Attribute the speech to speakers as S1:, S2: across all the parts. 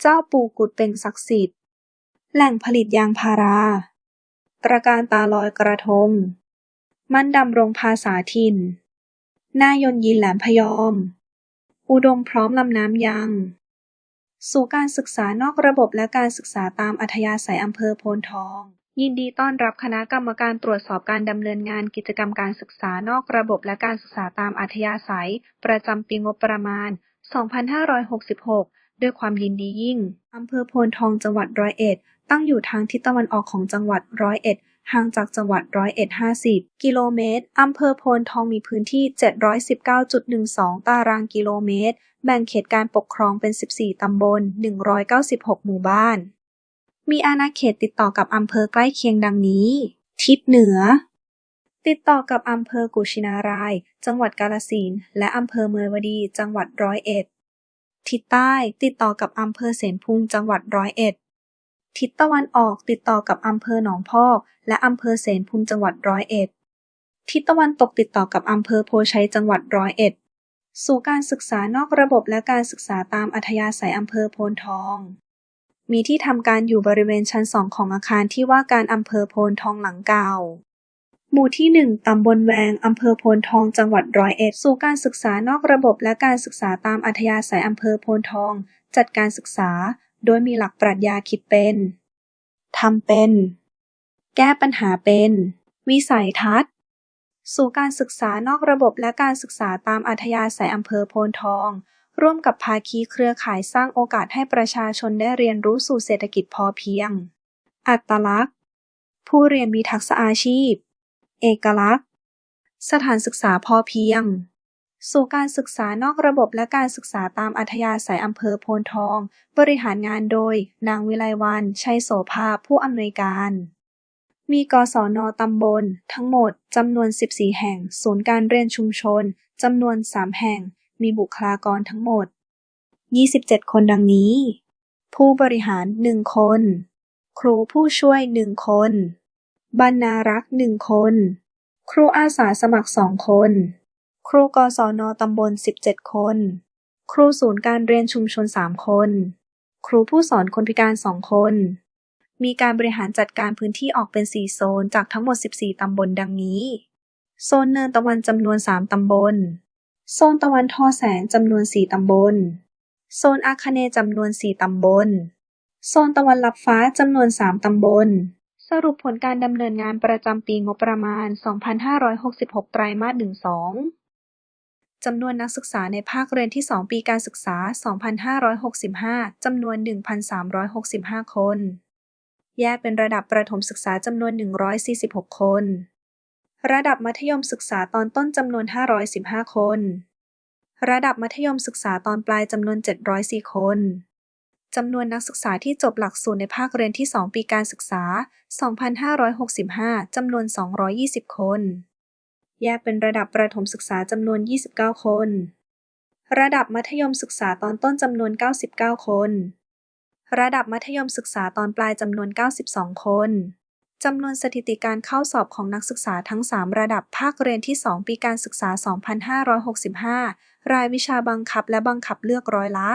S1: เจ้าปู่กุดเป่งศักดิ์สิทธิ์ แหล่งผลิตยางพารา ตระการตาลอยกระทง มั่นดำรงภาษาถิ่นหน้ายนยินแหลมพยอม อุดมพร้อมลำน้ำยังสู่การศึกษานอกระบบและการศึกษาตามอัธยาศัยอำเภอโพนทอง ยินดีต้อนรับคณะกรรมการตรวจสอบการดำเนินงานกิจกรรมการศึกษานอกระบบและการศึกษาตามอัธยาศัย ประจำปีงบประมาณ 2566 ด้วยความยินดียิ่ง อำเภอโพนทองจังหวัดร้อยเอ็ด ตั้งอยู่ทางทิศตะวันออกของจังหวัดร้อยเอ็ดห่างจากจังหวัดร้อยเอ็ด50กิโลเมตร อำเภอโพนทองมีพื้นที่ 719.12 ตารางกิโลเมตร แบ่งเขตการปกครองเป็น 14 ตำบล 196 หมู่บ้าน มีอาณาเขตติดต่อกับอำเภอใกล้เคียงดังนี้ ทิศเหนือ ติดต่อกับอำเภอกุชินาราย จังหวัดกาฬสินและอำเภอเมยวดี จังหวัดร้อยเอ็ด ทิศใต้ติดต่อกับอำเภอเสนพุงจังหวัดร้อยเอ็ด ทิศตะวันออกติดต่อกับอำเภอหนองพอกและอำเภอเสนพุงจังหวัดร้อยเอ็ด ทิศตะวันตกติดต่อกับอำเภอโพชัยจังหวัดร้อยเอ็ด สู่การศึกษานอกระบบและการศึกษาตามอัธยาศัยอำเภอโพนทอง มีที่ทำการอยู่บริเวณชั้นสองของอาคารที่ว่าการอำเภอโพนทองหลังเก่า หมู่ที่ 1 ตำบลแวง อำเภอโพนทอง จังหวัดร้อยเอ็ด สู่การศึกษานอกระบบและการศึกษาตามอัธยาศัยอำเภอโพนทอง จัดการศึกษา โดยมีหลักปรัชญาคิดเป็น ทำเป็น แก้ปัญหาเป็น วิสัยทัศน์ สู่การศึกษานอกระบบและการศึกษาตามอัธยาศัยอำเภอโพนทอง ร่วมกับภาคีเครือข่ายสร้างโอกาสให้ประชาชนได้เรียนรู้สู่เศรษฐกิจพอเพียง อัตลักษณ์ ผู้เรียนมีทักษะอาชีพ เอกลักษณ์ สถานศึกษาพอเพียง สู่การศึกษานอกระบบและการศึกษาตามอัธยาศัยอำเภอโพนทอง บริหารงานโดย นางวิไลวรรณชัยโสภา ผู้อำนวยการ มีกศนตำบล ทั้งหมดจำนวน 14 แห่ง ศูนย์การเรียนชุมชนจำนวน 3 แห่ง มีบุคลากรทั้งหมด 27 คนดังนี้ ผู้บริหาร 1 คน ครูผู้ช่วย 1 คน บรรณารักษ์1คน ครูอาสาสมัคร2คน ครูกศนตำบล 17 คน ครูศูนย์การเรียนชุมชน 3 คน ครูผู้สอนคนพิการ 2 คน มีการบริหารจัดการพื้นที่ออกเป็น 4 โซนจากทั้งหมด 14 ตำบลดังนี้ โซนเนินตะวันจำนวน 3 ตำบล โซนตะวันทอแสงจำนวน 4 ตำบล โซนอาคเนย์จำนวน 4 ตำบล โซนตะวันลับฟ้าจำนวน 3 ตำบล สรุปผลการดำเนินงานประจำปีงบประมาณ 2566 ไตรมาส 12 จำนวนนักศึกษาในภาคเรียนที่ 2 ปีการศึกษา 2565 จำนวน 1,365 คน แยกเป็นระดับประถมศึกษาจำนวน 146 คน ระดับมัธยมศึกษาตอนต้นจำนวน 515 คน ระดับมัธยมศึกษาตอนปลายจำนวน 704 คน จำนวนนักศึกษาที่จบหลักสูตรในภาคเรียนที่ 2 ปีการศึกษา 2565 จำนวน 220 คน แยกเป็นระดับประถมศึกษาจำนวน 29 คน ระดับมัธยมศึกษาตอนต้นจำนวน 99 คน ระดับมัธยมศึกษาตอนปลายจำนวน 92 คนจำนวนสถิติการเข้าสอบของนักศึกษาทั้ง 3 ระดับภาคเรียนที่ 2 ปีการศึกษา 2565 รายวิชาบังคับและบังคับเลือกร้อยละ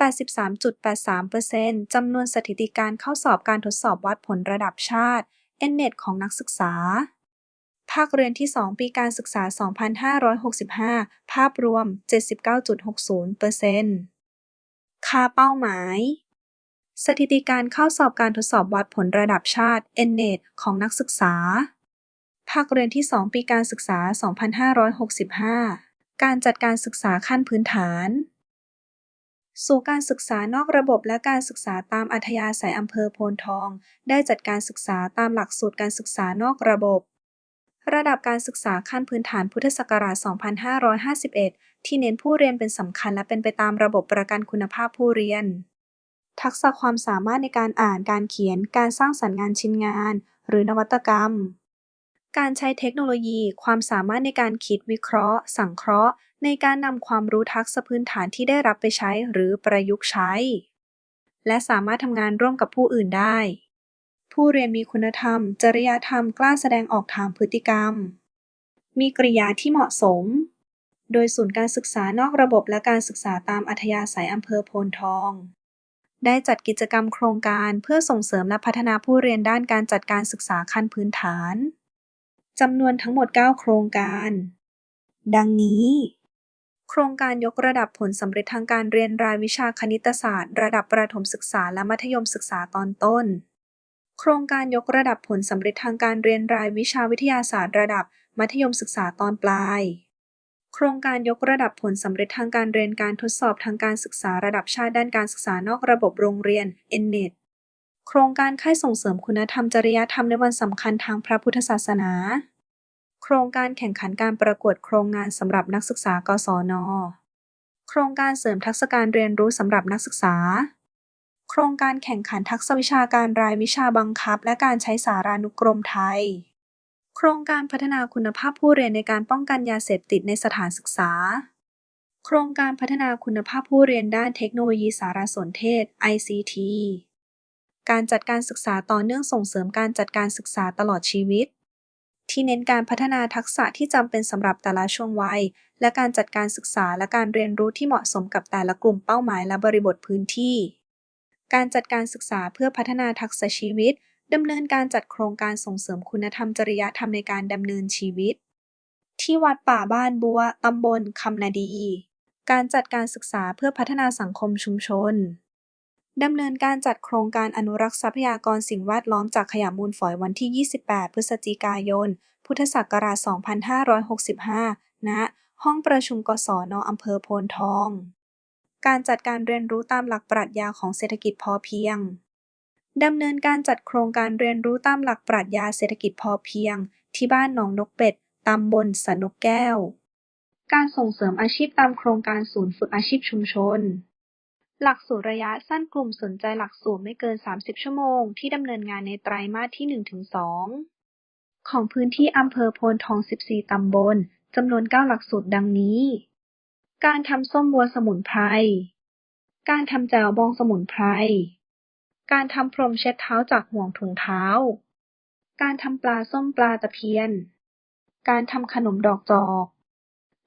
S1: 83.83%จำนวนสถิติการเข้าสอบการทดสอบวัดผลระดับชาติ NNET ของนักศึกษา ภาคเรียนที่ 2 ปีการศึกษา 2565 ภาพรวม 79.60%ค่าเป้าหมาย สถิติการเข้าสอบการทดสอบวัดผลระดับชาติ NNET ของนักศึกษา ภาคเรียนที่ 2 ปีการศึกษา 2565 การจัดการศึกษาขั้นพื้นฐาน สู่การศึกษานอกระบบและการศึกษาตามอัธยาศัยอำเภอโพนทอง ได้จัดการศึกษาตามหลักสูตรการศึกษานอกระบบ ระดับการศึกษาขั้นพื้นฐานพุทธศักราช 2551 ที่เน้นผู้เรียนเป็นสำคัญและเป็นไปตามระบบประกันคุณภาพผู้เรียน ทักษะความสามารถในการอ่านการเขียน การสร้างสรรค์งานชิ้นงาน หรือนวัตกรรม การใช้เทคโนโลยี ความสามารถในการคิดวิเคราะห์ สังเคราะห์ ในการนำความรู้ทักษะพื้นฐานที่ได้รับไปใช้หรือประยุกต์ใช้ และสามารถทำงานร่วมกับผู้อื่นได้ ผู้เรียนมีคุณธรรม จริยธรรมกล้าแสดงออกทางพฤติกรรม มีกริยาที่เหมาะสม โดยศูนย์การศึกษานอกระบบและการศึกษาตามอัธยาศัยอำเภอโพนทองได้จัดกิจกรรมโครงการเพื่อส่งเสริมและพัฒนาผู้เรียนด้านการจัดการศึกษาขั้นพื้นฐาน จำนวนทั้งหมด 9 โครงการ ดังนี้ โครงการยกระดับผลสำเร็จทางการเรียนรายวิชาคณิตศาสตร์ ระดับประถมศึกษาและมัธยมศึกษาตอนต้น โครงการยกระดับผลสำเร็จทางการเรียนรายวิชาวิทยาศาสตร์ ระดับมัธยมศึกษาตอนปลาย โครงการยกระดับผลสำเร็จทางการเรียนการทดสอบทางการศึกษาระดับชาติด้านการศึกษานอกระบบโรงเรียน NNET โครงการค่ายส่งเสริมคุณธรรมจริยธรรมในวันสำคัญทางพระพุทธศาสนา โครงการแข่งขันการประกวดโครงงานสำหรับนักศึกษากศน โครงการเสริมทักษะการเรียนรู้สำหรับนักศึกษา โครงการแข่งขันทักษะวิชาการรายวิชาบังคับ และการใช้สารานุกรมไทย โครงการพัฒนาคุณภาพผู้เรียนในการป้องกันยาเสพติดในสถานศึกษา โครงการพัฒนาคุณภาพผู้เรียนด้านเทคโนโลยีสารสนเทศ ICT การจัดการศึกษาต่อเนื่องส่งเสริมการจัดการศึกษาตลอดชีวิต ที่เน้นการพัฒนาทักษะที่จำเป็นสำหรับแต่ละช่วงวัย และการจัดการศึกษาและการเรียนรู้ที่เหมาะสมกับแต่ละกลุ่มเป้าหมายและบริบทพื้นที่ การจัดการศึกษาเพื่อพัฒนาทักษะชีวิตดำเนินการจัดโครงการส่งเสริมคุณธรรมจริยธรรมในการดำเนินชีวิต ที่วัดป่าบ้านบัวตำบลคำนาดี การจัดการศึกษาเพื่อพัฒนาสังคมชุมชน ดำเนินการจัดโครงการอนุรักษ์ทรัพยากรสิ่งแวดล้อมจากขยะมูลฝอยวันที่ 28 พฤศจิกายน พุทธศักราช 2565 ณ ห้องประชุมกศนอำเภอโพนทอง การจัดการเรียนรู้ตามหลักปรัชญาของเศรษฐกิจพอเพียง ดำเนินการจัดโครงการเรียนรู้ตามหลักปรัชญาเศรษฐกิจพอเพียง ที่บ้านหนองนกเป็ด ตำบลสนกแก้ว การส่งเสริมอาชีพตามโครงการศูนย์ฝึกอาชีพชุมชน หลักสูตรระยะสั้นกลุ่มสนใจหลักสูตรไม่เกิน 30 ชั่วโมง ที่ดำเนินงานในไตรมาสที่ 1-2 ของพื้นที่อำเภอโพนทอง 14 ตำบล จำนวน 9 หลักสูตรดังนี้ การทำส้มบัวสมุนไพร การทำแจ่วบองสมุนไพร การทำพรมเช็ดเท้าจากห่วงถุงเท้า การทำปลาส้มปลาตะเพียน การทำขนมดอกจอก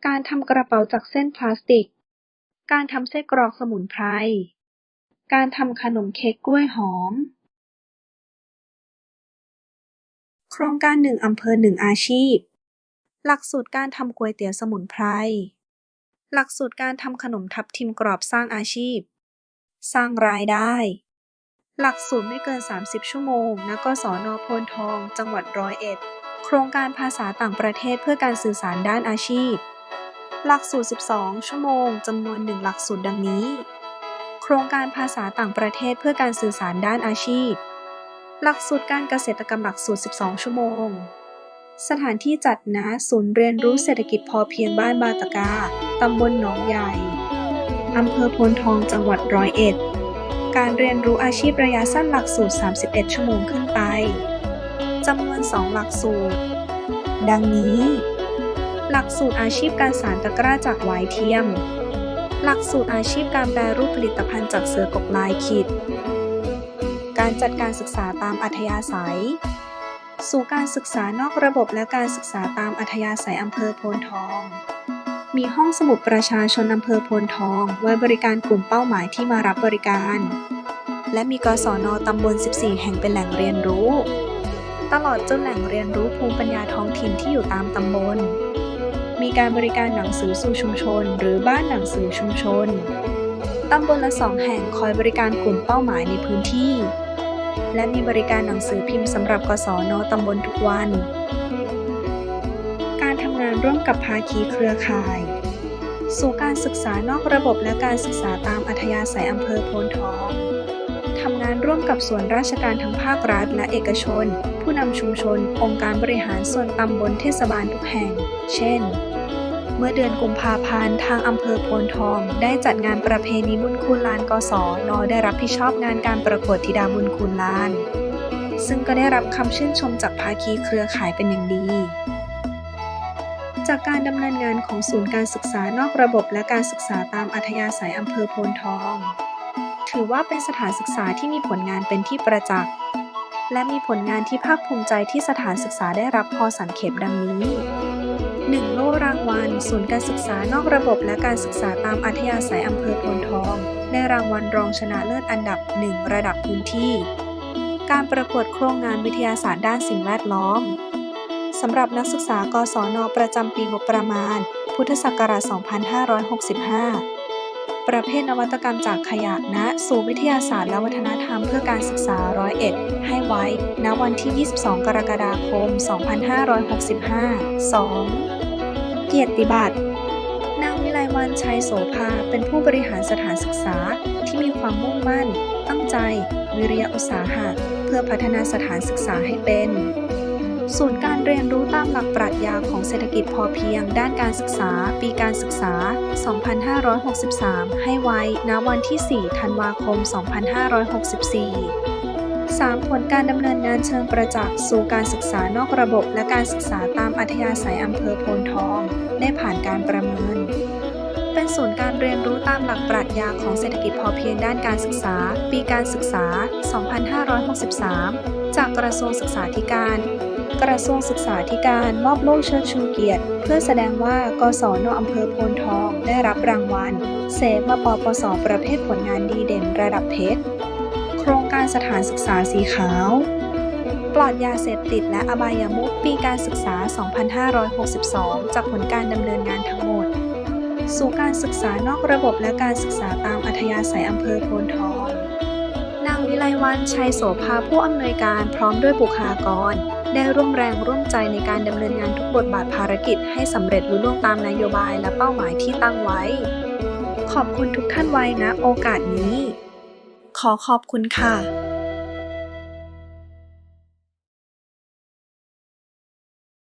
S1: การทำกระเป๋าจากเส้นพลาสติก การทำไส้กรอกสมุนไพร การทำขนมเค้กกล้วยหอม โครงการหนึ่งอำเภอหนึ่งอาชีพ หลักสูตรการทำก๋วยเตี๋ยวสมุนไพร หลักสูตรการทำขนมทับทิมกรอบสร้างอาชีพ สร้างรายได้ หลักสูตรไม่เกิน 30 ชั่วโมงณกศนพนทอง จังหวัดร้อยเอ็ด โครงการภาษาต่างประเทศเพื่อการสื่อสารด้านอาชีพ หลักสูตร 12 ชั่วโมง จำนวนหนึ่งหลักสูตรดังนี้ โครงการภาษาต่างประเทศเพื่อการสื่อสารด้านอาชีพ หลักสูตรการเกษตรกรรมหลักสูตร 12 ชั่วโมง สถานที่จัดณศูนย์เรียนรู้เศรษฐกิจพอเพียงบ้านบาตกา ตำบลหนองใหญ่ อำเภอโพนทอง จังหวัดร้อยเอ็ด การเรียนรู้อาชีพระยะสั้นหลักสูตร 31 ชั่วโมงขึ้นไป จำนวน 2 หลักสูตร ดังนี้ หลักสูตรอาชีพการสานตะกร้าจากหวายเทียม หลักสูตรอาชีพการแปรรูปผลิตภัณฑ์จากเสือกกลายขีด การจัดการศึกษาตามอัธยาศัย สู่การศึกษานอกระบบและการศึกษาตามอัธยาศัยอำเภอโพนทอง มีห้องสมุดประชาชนอำเภอโพนทอง ไว้บริการกลุ่มเป้าหมายที่มารับบริการ และมีกศนตำบล 14 แห่งเป็นแหล่งเรียนรู้ตลอดจนแหล่งเรียนรู้ภูมิปัญญาท้องถิ่นที่อยู่ตามตำบล มีการบริการหนังสือสู่ชุมชน หรือบ้านหนังสือชุมชน ตำบลละสองแห่งคอยบริการกลุ่มเป้าหมายในพื้นที่ และมีบริการหนังสือพิมพ์สำหรับกศนตำบลทุกวัน การทำงานร่วมกับภาคีเครือข่าย สู่การศึกษานอกระบบและการศึกษาตามอัธยาศัยอำเภอโพนทองทำงานร่วมกับส่วนราชการทั้งภาครัฐและเอกชน ผู้นำชุมชน องค์การบริหารส่วนตำบลเทศบาลทุกแห่ง เช่น มื่อเดือนกุมภาพันธ์ ทางอำเภอโพนทอง ได้จัดงานประเพณีบุญคุณลานกศนได้รับผิดชอบงานการประกวดธิดาบุญคุณลาน ซึ่งก็ได้รับคำชื่นชมจากภาคีเครือข่ายเป็นอย่างดี จากการดำเนินงานของศูนย์การศึกษานอกระบบและการศึกษาตามอัธยาศัยอำเภอโพนทอง ถือว่าเป็นสถานศึกษาที่มีผลงานเป็นที่ประจักษ์และมีผลงานที่ภาคภูมิใจที่สถานศึกษาได้รับพอสังเขปดังนี้ 1 โล่รางวัล ศูนย์การศึกษานอกระบบและการศึกษาตามอัธยาศัยอำเภอโพนทอง ได้รางวัลรองชนะเลิศอันดับ 1 ระดับพื้นที่ การประกวดโครงงานวิทยาศาสตร์ด้านสิ่งแวดล้อมสำหรับนักศึกษากศนประจำปีงบประมาณ พุทธศักราช 2565 ประเภทนวัตกรรมจากขยะณศูนย์วิทยาศาสตร์และวัฒนธรรมเพื่อการศึกษาร้อยเอ็ดให้ไว้ ณ วันที่ 22 กรกฎาคม 2565 2. เกียรติบัตรนางวิไลวันชัยโสภาเป็นผู้บริหารสถานศึกษาที่มีความมุ่งมั่น ตั้งใจ วิริยะอุตสาหะ เพื่อพัฒนาสถานศึกษาให้เป็น ศูนย์การเรียนรู้ตามหลักปรัชญาของเศรษฐกิจพอเพียง ด้านการศึกษา ปีการศึกษา 2563 ให้ไว้ณวันที่ 4 ธันวาคม 2564 3. ผลการดำเนินงานเชิงประจักษ์สู่การศึกษานอกระบบ และการศึกษาตามอัธยาศัยอำเภอโพนทอง ได้ผ่านการประเมิน เป็นศูนย์การเรียนรู้ตามหลักปรัชญาของเศรษฐกิจพอเพียงด้านการศึกษา ปีการศึกษา 2563 จากกระทรวงศึกษาธิการ กระทรวงศึกษาธิการมอบโล่เชิดชูเกียรติ เพื่อแสดงว่ากศนอำเภอโพนทองได้รับรางวัลเสมาปปสประเภทผลงานดีเด่นระดับเพชร โครงการสถานศึกษาสีขาว ปลอดยาเสพติดและอบายามุขปีการศึกษา 2562 จากผลการดำเนินงานทั้งหมด สู่การศึกษานอกระบบและการศึกษาตามอัธยาศัยอำเภอโพนทองนางวิไลวันชัยโสภาผู้อำนวยการพร้อมด้วยบุคลากร ได้ร่วมแรงร่วมใจในการดำเนินงานทุกบทบาทภารกิจให้สำเร็จลุล่วงตามนโยบายและเป้าหมายที่ตั้งไว้ ขอบคุณทุกท่านไว้นะโอกาสนี้ ขอขอบคุณค่ะ